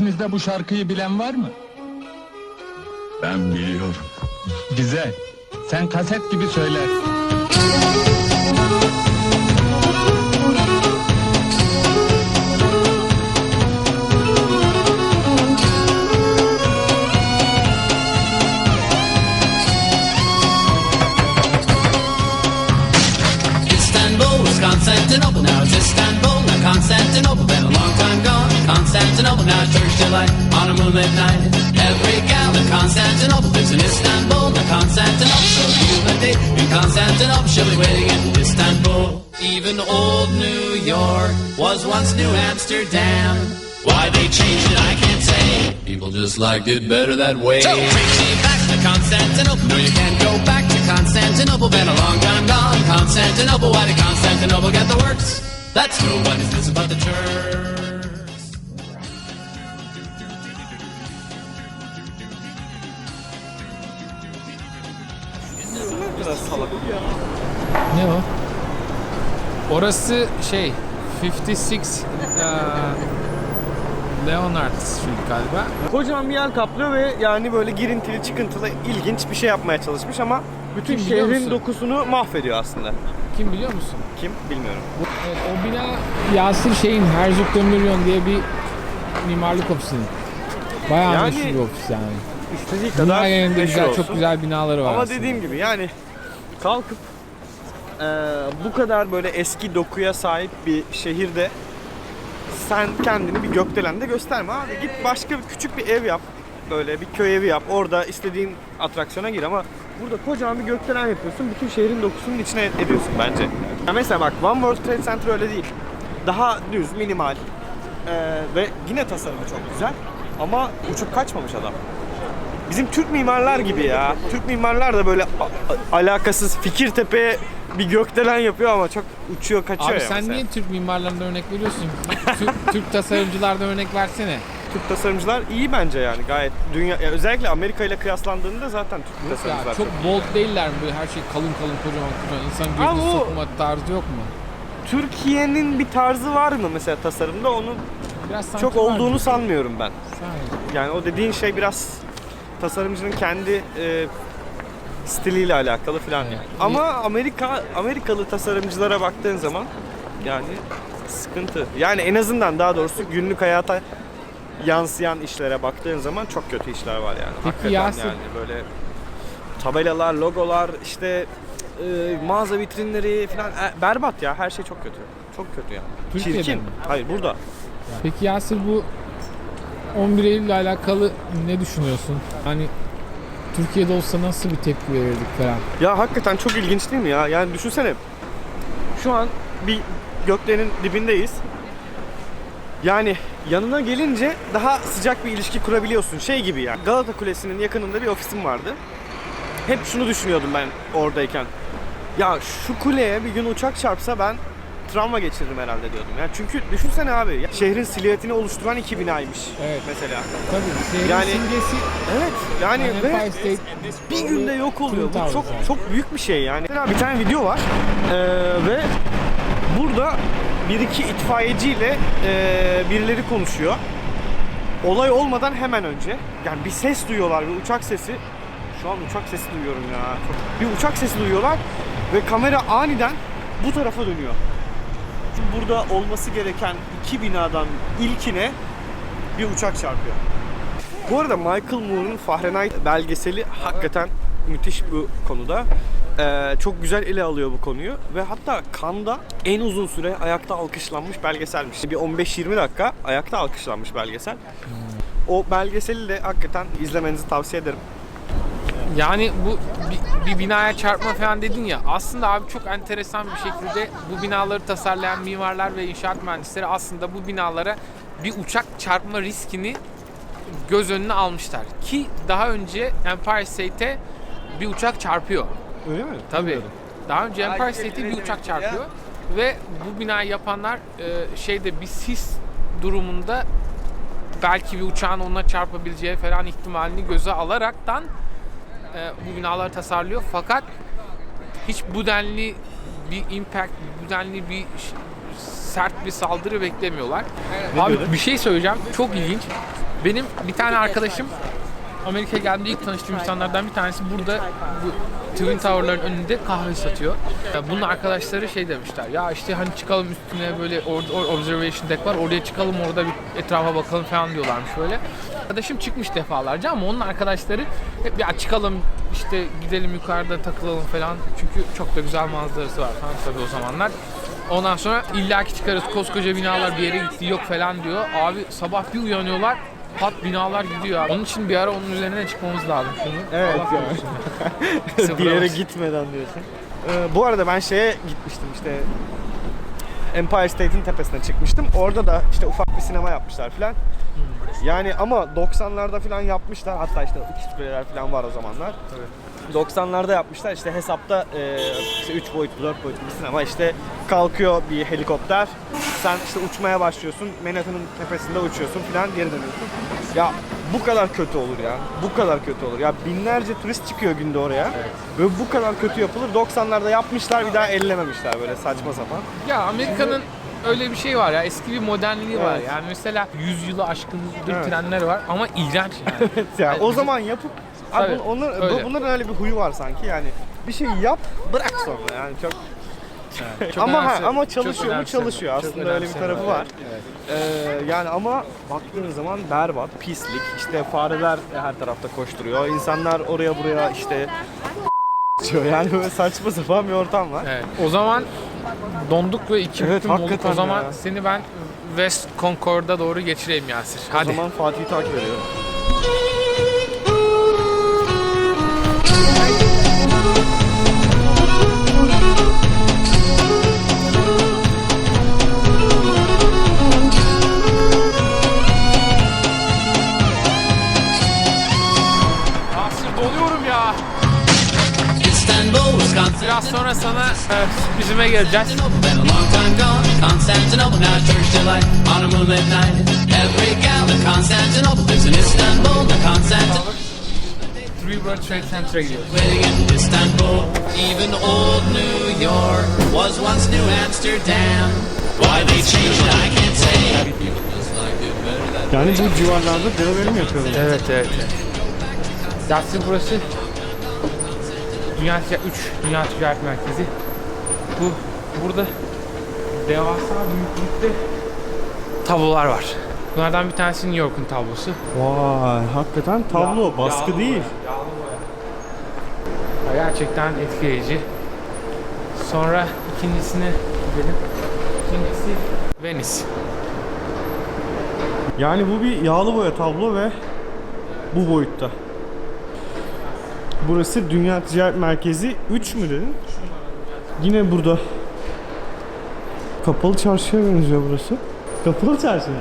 İçinizde bu şarkıyı bilen var mı? Ben biliyorum. Güzel. Sen kaset gibi söyler. Istanbul, now Constantinople, so you a date in Constantinople, she'll be waiting in Istanbul. Even old New York was once New Amsterdam. Why they changed it, I can't say. People just liked it better that way. So take me back to Constantinople. No, you can't go back to Constantinople. Been a long time gone. Constantinople. Why did Constantinople get the works? That's nobody's business but the Turks. Ne o? Orası şey 56 eee, Leonard Street galiba. Kocaman bir yer kaplıyor ve yani böyle girintili çıkıntılı ilginç bir şey yapmaya çalışmış ama bütün Kim biliyor şehrin musun? dokusunu mahvediyor aslında. Kim biliyor musun? Kim bilmiyorum. Evet, o bina Yasir şeyin Herzog Demiryon diye bir mimarlık ofisinin. Bayağı Yani- meşhur bir ofis yani. İstediği kadar Dünya genelinde meşhur güzel, olsun. çok güzel binaları var Ama aslında. dediğim gibi yani kalkıp bu kadar böyle eski dokuya sahip bir şehirde sen kendini bir gökdelende gösterme abi. Git başka bir küçük bir ev yap. Böyle bir köy evi yap. Orada istediğin atraksiyona gir ama burada kocaman bir gökdelen yapıyorsun. Bütün şehrin dokusunun içine ediyorsun bence. Ya mesela bak One World Trade Center öyle değil. Daha düz, minimal. Eee, ve yine tasarımı çok güzel. Ama uçup kaçmamış adam. Bizim Türk mimarlar gibi ya. Türk mimarlar da böyle alakasız Fikirtepe'ye bir gökdelen yapıyor ama çok uçuyor kaçıyor Abi ya sen mesela. niye Türk mimarlarından örnek veriyorsun? Türk, Türk tasarımcılardan örnek versene. Türk tasarımcılar iyi bence yani gayet dünya ya özellikle Amerika ile kıyaslandığında zaten Türk Ya, tasarımcılar çok bold değiller mi böyle her şey kalın kalın kocaman kocaman insan gözüne sokma tarzı yok mu? Türkiye'nin bir tarzı var mı mesela tasarımda Biraz sanki çok olduğunu sanmıyorum ben. Sanki. Yani o dediğin şey biraz tasarımcının kendi e, stiliyle alakalı falan yani. Ama Amerika Amerikalı tasarımcılara baktığın zaman yani sıkıntı. Yani en azından daha doğrusu günlük hayata yansıyan işlere baktığın zaman çok kötü işler var yani. Peki Hakikaten Yasin- yani böyle tabelalar, logolar, işte e, mağaza vitrinleri falan e, berbat ya. Her şey çok kötü. Çok kötü yani. Türkiye'de Çirkin. mi? Hayır burada. Peki Yasir bu 11 Eylül ile alakalı ne düşünüyorsun? Hani Türkiye'de olsa nasıl bir tepki verirdik falan? Ya hakikaten çok ilginç değil mi ya? Yani düşünsene. Şu an bir göklerin dibindeyiz. Yani yanına gelince daha sıcak bir ilişki kurabiliyorsun. Şey gibi yani. Galata Kulesi'nin yakınında bir ofisim vardı. Hep şunu düşünüyordum ben oradayken. Ya şu kuleye bir gün uçak çarpsa ben travma geçiririm herhalde diyordum. Yani çünkü düşünsene abi. ya Şehrin silüetini oluşturan iki binaymış. Evet. Mesela. Tabii şehrin Yani- simgesi Evet. Yani ve Empire State bir günde yok oluyor. Bu çok çok büyük bir şey yani. Mesela bir tane video var Ee, ve burada bir iki itfaiyeciyle ee, birileri konuşuyor. Olay olmadan hemen önce yani bir ses duyuyorlar bir uçak sesi. Şu an uçak sesi duyuyorum ya. Bir uçak sesi duyuyorlar ve kamera aniden bu tarafa dönüyor. Çünkü burada olması gereken iki binadan ilkine bir uçak çarpıyor. Bu arada Michael Moore'un Fahrenheit belgeseli hakikaten müthiş bu konuda. Ee, çok güzel ele alıyor bu konuyu ve hatta Cannes'da en uzun süre ayakta alkışlanmış belgeselmiş. Bir 15-20 dakika ayakta alkışlanmış belgesel. O belgeseli de hakikaten izlemenizi tavsiye ederim. Yani bu bir, bir binaya çarpma falan dedin ya aslında abi çok enteresan bir şekilde bu binaları tasarlayan mimarlar ve inşaat mühendisleri aslında bu binalara bir uçak çarpma riskini göz önüne almışlar. Ki daha önce Empire State'e bir uçak çarpıyor. Öyle mi? Tabii. Daha önce Empire State'e bir uçak çarpıyor ve bu binayı yapanlar e, şeyde bir sis durumunda belki bir uçağın ona çarpabileceği falan ihtimalini göze alaraktan e, bu binaları tasarlıyor. Fakat hiç bu denli bir impact, bu denli bir sert bir saldırı beklemiyorlar. Ne Abi diyordu? bir şey söyleyeceğim. Çok ilginç. Benim bir tane arkadaşım Amerika'ya geldiğimde ilk tanıştığım insanlardan bir tanesi burada bu Twin Tower'ların önünde kahve satıyor. Ya bunun arkadaşları şey demişler. Ya işte hani çıkalım üstüne böyle or, or- observation deck var. Oraya çıkalım orada bir etrafa bakalım falan diyorlarmış böyle. Arkadaşım çıkmış defalarca ama onun arkadaşları hep ya çıkalım işte gidelim yukarıda takılalım falan. Çünkü çok da güzel manzarası var falan tabii o zamanlar. Ondan sonra illaki çıkarız koskoca binalar bir yere gitti yok falan diyor. Abi sabah bir uyanıyorlar pat binalar gidiyor abi. Onun için bir ara onun üzerine çıkmamız lazım şunu. Evet Allah ya. bir yere gitmeden diyorsun. Ee, bu arada ben şeye gitmiştim işte Empire State'in tepesine çıkmıştım. Orada da işte ufak bir sinema yapmışlar filan. Yani ama 90'larda filan yapmışlar. Hatta işte ikiz kuleler filan var o zamanlar. 90'larda yapmışlar. İşte hesapta e, işte 3 boyutlu 4 boyutlu bir sinema. İşte kalkıyor bir helikopter. Sen işte uçmaya başlıyorsun. Manhattan'ın tepesinde uçuyorsun filan geri dönüyorsun. Ya bu kadar kötü olur ya. Bu kadar kötü olur. Ya binlerce turist çıkıyor günde oraya. Ve bu kadar kötü yapılır. 90'larda yapmışlar bir daha ellememişler böyle saçma sapan. Ya Amerika'nın öyle bir şey var ya eski bir modernliği var. Evet. Yani mesela 100 yılı aşkındır Evet. trenler var ama iğrenç yani. ya Yani o zaman yapıp Abi Tabii, onlar, öyle. bunların öyle bir huyu var sanki yani bir şey yap bırak sonra yani çok Çok ama ha, önemse- ama çok çalışıyor mu çalışıyor. Çok Aslında öyle bir tarafı var. evet, Ee, yani ama baktığın zaman berbat, pislik. İşte fareler her tarafta koşturuyor. İnsanlar oraya buraya işte. Yani böyle saçma sapan bir ortam var. Evet. O zaman donduk ve iki Evet, olduk. O zaman ya. seni ben West Concord'a doğru geçireyim Yasir. O Hadi. zaman Fatih'i takip ediyorum. Biraz sonra sana e, sürprizime geleceğiz. Three World Trade Center'a gidiyoruz. living in Istanbul. Even old New York was once New Amsterdam. Why they changed it, I can't say. Yani bu civarlarda delivery mi yapıyorlar? Evet evet. evet. Yasir burası Dünya Ticaret 3 Dünya Ticaret Merkezi. Bu burada devasa büyüklükte tablolar var. Bunlardan bir tanesi New York'un tablosu. Vay hakikaten tablo, baskı Yağlı değil. boya, yağlı boya. Ya Gerçekten etkileyici. Sonra ikincisine gidelim. İkincisi Venice. Yani bu bir yağlı boya tablo ve bu boyutta. Burası Dünya Ticaret Merkezi 3 mü dedin? Yine burada. Kapalı çarşıya benziyor burası. Kapalı çarşı mı?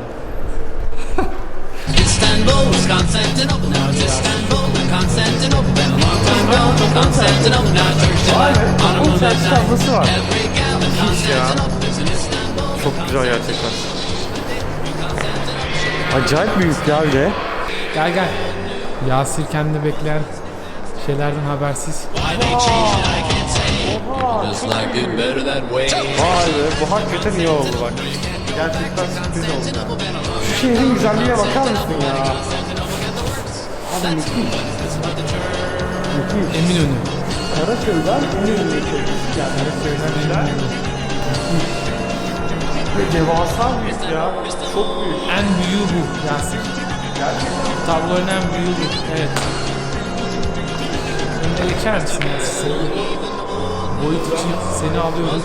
Istanbul, Constantinople, now it's Istanbul. Now Constantinople, been a long time gone. Constantinople, now church delight on a moonlit night. tablosu var. Every gal in Constantinople lives in Istanbul. Çok güzel gerçekten. Acayip büyük ya bir de. Gel gel. Yasir kendini bekleyen şeylerden habersiz. Vay be bu hakikaten iyi oldu bak. Gerçekten sürpriz oldu. Şu şehrin güzelliğine bakar mısın ya? Abi müthiş. Müthiş. Eminönü. Karaköy'den Eminönü'ne çekmiştik yani. Karaköy'den. Ve devasa büyük ya. Çok büyük. En büyüğü bu Yasir. Tablonun en büyüğü bu. Evet. Geçer misin boyut için seni alıyorum.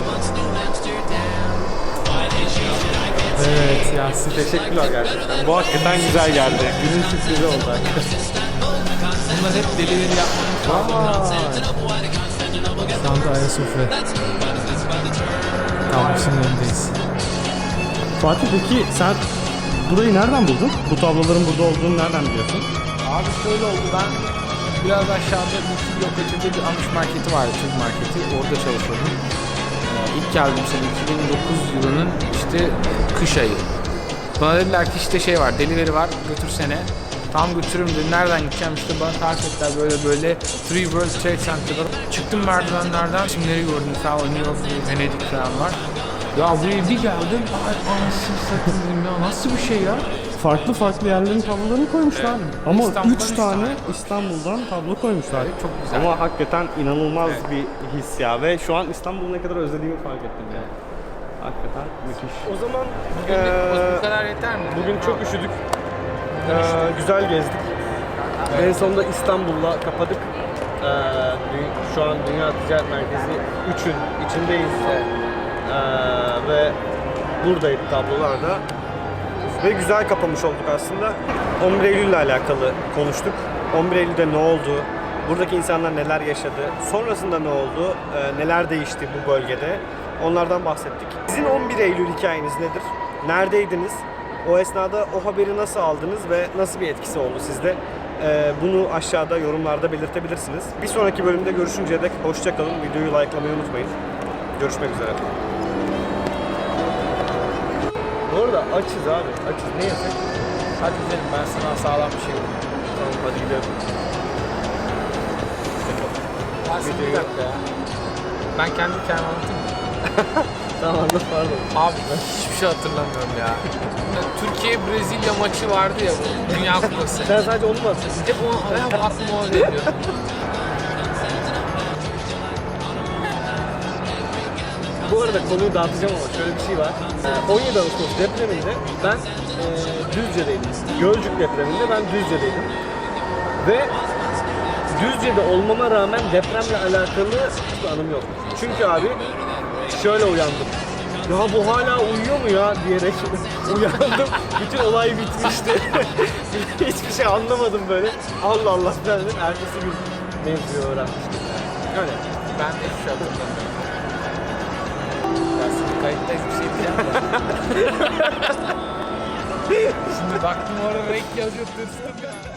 Evet Yasir. Teşekkürler gerçekten. Bu hakikaten güzel geldi. Günün sürprizi oldu. Bunlar hep delivery yapmamız Şu anda Ayasofya. Kampüsün önündeyiz. Fatih peki sen burayı nereden buldun? Bu tabloların burada olduğunu nereden biliyorsun? Abi şöyle oldu ben biraz aşağıda blok ötede bir Amış marketi vardı, Türk marketi. Orada çalışıyordum. Ee, ilk geldiğim sene 2009 yılının işte kış ayı. Bana dediler ki işte şey var, delivery var, götürsene. Tam götürürüm dedim. Nereden gideceğim işte bana tarif ettiler böyle böyle Three World Trade Center'da. Çıktım merdivenlerden isimleri gördüm. Mesela New York, Venedik falan var. Ya buraya bir geldim. Ay anasını satayım ya. Nasıl bir şey ya? Farklı farklı yerlerin tablolarını koymuşlar. Ama İstanbul'dan 3 üç tane tane. İstanbul'dan tablo koymuşlar. Evet, çok güzel. Ama hakikaten inanılmaz bir his ya ve şu an İstanbul'u ne kadar özlediğimi fark ettim yani. Hakikaten müthiş. O zaman Bu kadar yeter mi? bugün çok üşüdük. Ee, güzel gezdik. En sonunda İstanbul'la kapadık. Ee, şu an Dünya Ticaret Merkezi 3'ün içindeyiz. Ee, ve buradaydı tablolarda. Ve güzel kapamış olduk aslında. 11 Eylül ile alakalı konuştuk. 11 Eylül'de ne oldu? Buradaki insanlar neler yaşadı? Sonrasında ne oldu? Ee, neler değişti bu bölgede? Onlardan bahsettik. Sizin 11 Eylül hikayeniz nedir? Neredeydiniz? O esnada o haberi nasıl aldınız ve nasıl bir etkisi oldu sizde? Ee, bunu aşağıda yorumlarda belirtebilirsiniz. Bir sonraki bölümde görüşünceye dek hoşçakalın. Videoyu likelamayı unutmayın. Görüşmek üzere. Bu arada açız abi. Açız. Ne yesek? Hadi gidelim ben sana sağlam bir şey bulayım. Tamam hadi gidelim. Yasin bir dakika ya. Ben kendi kendime anlatayım mı? Tamam anlat pardon. Abi hiçbir şey hatırlamıyorum ya. Türkiye Brezilya maçı vardı ya bu Dünya Kupası. Sen sadece onu mu hatırlıyorsun? Hep o hep aklıma o geliyor. Bu arada konuyu dağıtacağım ama şöyle bir şey var. Ee, 17 Ağustos depreminde ben e, Düzce'deydim. Gölcük depreminde ben Düzce'deydim. Ve Düzce'de olmama rağmen depremle alakalı hiçbir anım yok. Çünkü abi şöyle uyandım. Ya bu hala uyuyor mu ya diyerek uyandım. Bütün olay bitmişti. Hiçbir şey anlamadım böyle. Allah Allah ben dedim. Ertesi gün mevzuyu öğrenmiştim. Öyle. Ben de hiçbir şey hatırlamıyorum. Yasin kayıttayız bir şey diyeceğim de. Şimdi baktım orada renk yazıyor tırsım ya.